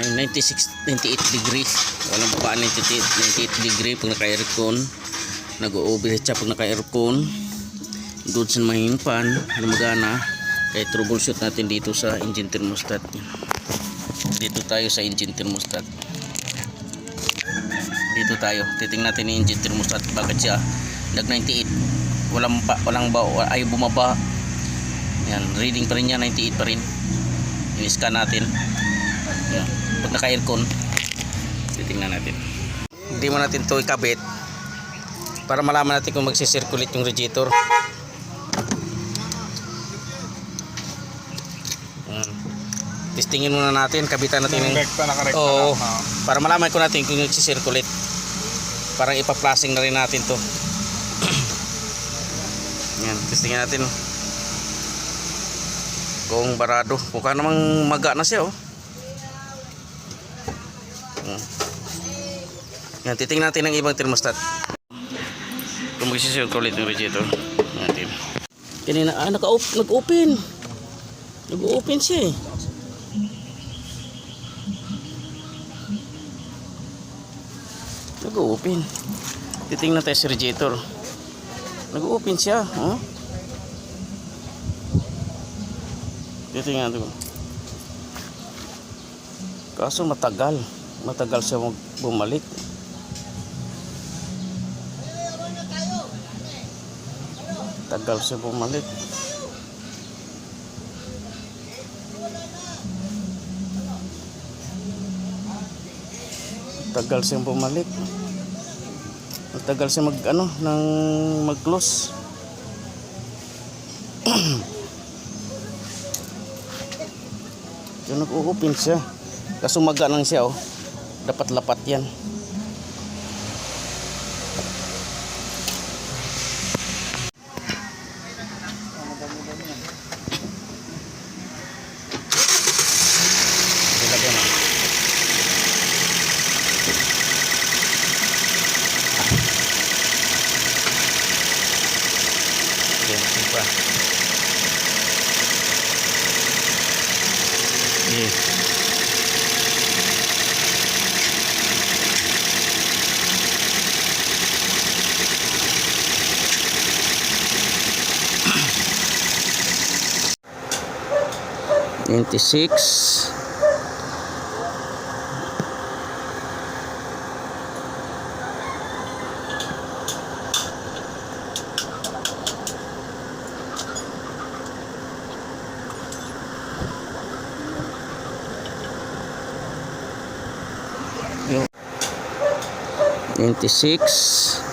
Ay, 96, 98 degree. Walang baba 98, 98 degree pag naka-aircon. Nag-overheat siya pag naka-aircon. Good sa main fan. Lumagana. Kaya troubleshoot natin dito sa engine thermostat. Dito tayo sa engine thermostat. Dito tayo. Titingnan natin yung engine thermostat. Bakit siya nag 98. Walang, pa, walang ba, ay bumaba. Yan. Reading pa rin niya. 98 pa rin. In-scan natin. Yan. Pag naka-aircon, titingnan natin. Hindi mo natin to ikabit para malaman natin kung magsisirculate yung radiator. Yan. Testingin muna natin, kabitan natin yung Rekta, nakarekta Oo. lang. ah. para malaman ko natin kung nagsisirculate. Parang ipa-flashing na rin natin to. Yan, testingin natin. Kung barado. Mukha namang maga na siya oh. Hmm. Yan, titingnan natin ang ibang thermostat. Kung magsisirculate yung radiator. Natin. Kanina, ah, naka-op- nag-open. Nag-open siya eh. Nag-open. Titingnan tayo sa radiator. Nag-open siya. Oh. Titingnan ko. Kaso matagal. Matagal siya mag- bumalik. Tagal siya bumalik. Tagal siyang bumalik. Matagal siya mag ano nang mag-close. Yung nag-open siya. Kaso maga lang siya oh. dapat lepat yan. 26 26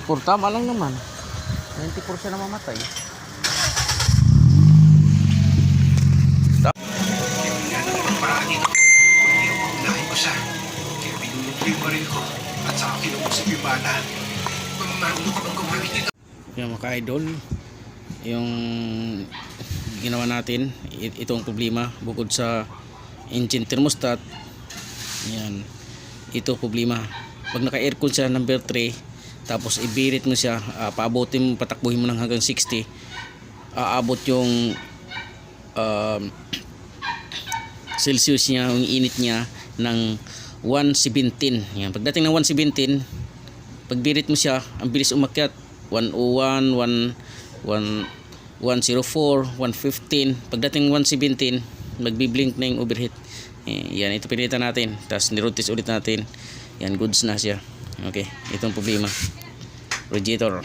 94 tama lang naman. 94 siya. Kaya pinulog yung mga idol yung ginawa natin it- itong problema bukod sa engine thermostat yan ito problema. Pag naka aircon siya number 3 tapos ibirit mo siya ah, paabotin mo patakbuhin mo ng hanggang 60 aabot yung um, Celsius niya yung init niya ng 117 yan pagdating ng 117 pagbirit mo siya ang bilis umakyat. 101 1 1 104 115 pagdating 117 magbiblink na yung overheat. Eh, yan ito pilitan natin. Tapos nirotis ulit natin. Yan goods na siya okay itong problema. Radiator